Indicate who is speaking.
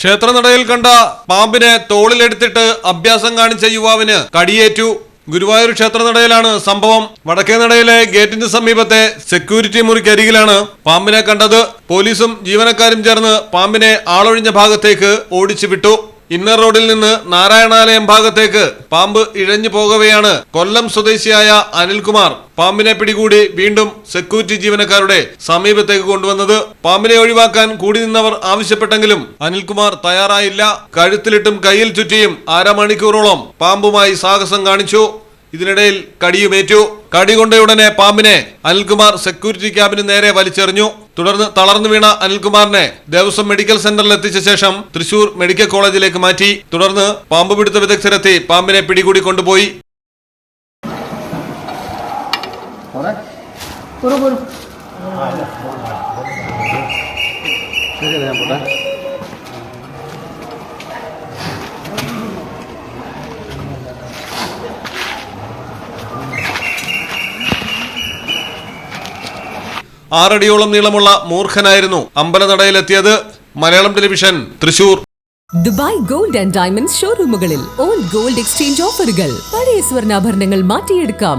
Speaker 1: ക്ഷേത്രനടയിൽ കണ്ട പാമ്പിനെ തോളിലെടുത്തിട്ട് അഭ്യാസം കാണിച്ച യുവാവിന് കടിയേറ്റു. ഗുരുവായൂർ ക്ഷേത്രനടയിലാണ് സംഭവം. വടക്കേ നടയിലെ ഗേറ്റിന് സമീപത്തെ സെക്യൂരിറ്റി മുറിക്കരികിലാണ് പാമ്പിനെ കണ്ടത്. പോലീസും ജീവനക്കാരും ചേർന്ന് പാമ്പിനെ ആളൊഴിഞ്ഞ ഭാഗത്തേക്ക് ഓടിച്ചു വിട്ടു. ഇന്നർ റോഡിൽ നിന്ന് നാരായണാലയം ഭാഗത്തേക്ക് പാമ്പ് ഇഴഞ്ഞു പോകവെയാണ് കൊല്ലം സ്വദേശിയായ അനിൽകുമാർ. പാമ്പിനെ പിടികൂടി വീണ്ടും സെക്യൂരിറ്റി ജീവനക്കാരുടെ സമീപത്തേക്ക് കൊണ്ടുവന്നത്. പാമ്പിനെ ഒഴിവാക്കാൻ കൂടി നിന്നവർ ആവശ്യപ്പെട്ടെങ്കിലും അനിൽകുമാർ തയ്യാറായില്ല. കഴുത്തിലിട്ടും കയ്യിൽ ചുറ്റിയും അരമണിക്കൂറോളം പാമ്പുമായി സാഹസം കാണിച്ചു. ഇതിനിടയിൽ കടിയുമേറ്റു. കടി കൊണ്ടയുടനെ പാമ്പിനെ അനിൽകുമാർ സെക്യൂരിറ്റി ക്യാബിന് നേരെ വലിച്ചെറിഞ്ഞു. തുടർന്ന് തളർന്നു വീണ അനിൽകുമാറിനെ ദേവസ്വം മെഡിക്കൽ സെന്ററിൽ എത്തിച്ച ശേഷം തൃശൂർ മെഡിക്കൽ കോളേജിലേക്ക് മാറ്റി. തുടർന്ന് പാമ്പ് പിടുത്ത വിദഗ്ധരെത്തി പാമ്പിനെ പിടികൂടി കൊണ്ടുപോയി.
Speaker 2: പോരെ പോരൂ പോരൂ ശരി ഞാൻ പോട്ടെ?
Speaker 1: ആറടിയോളം നീളമുള്ള മൂർഖനായിരുന്നു അമ്പലനടയിലെത്തിയത് Malayalam television Thrissur.
Speaker 3: Dubai gold and diamond ഷോറൂമുകളിൽ old gold exchange ഓഫറുകൾ. പഴയ സ്വർണാഭരണങ്ങൾ മാറ്റിയെടുക്കാം.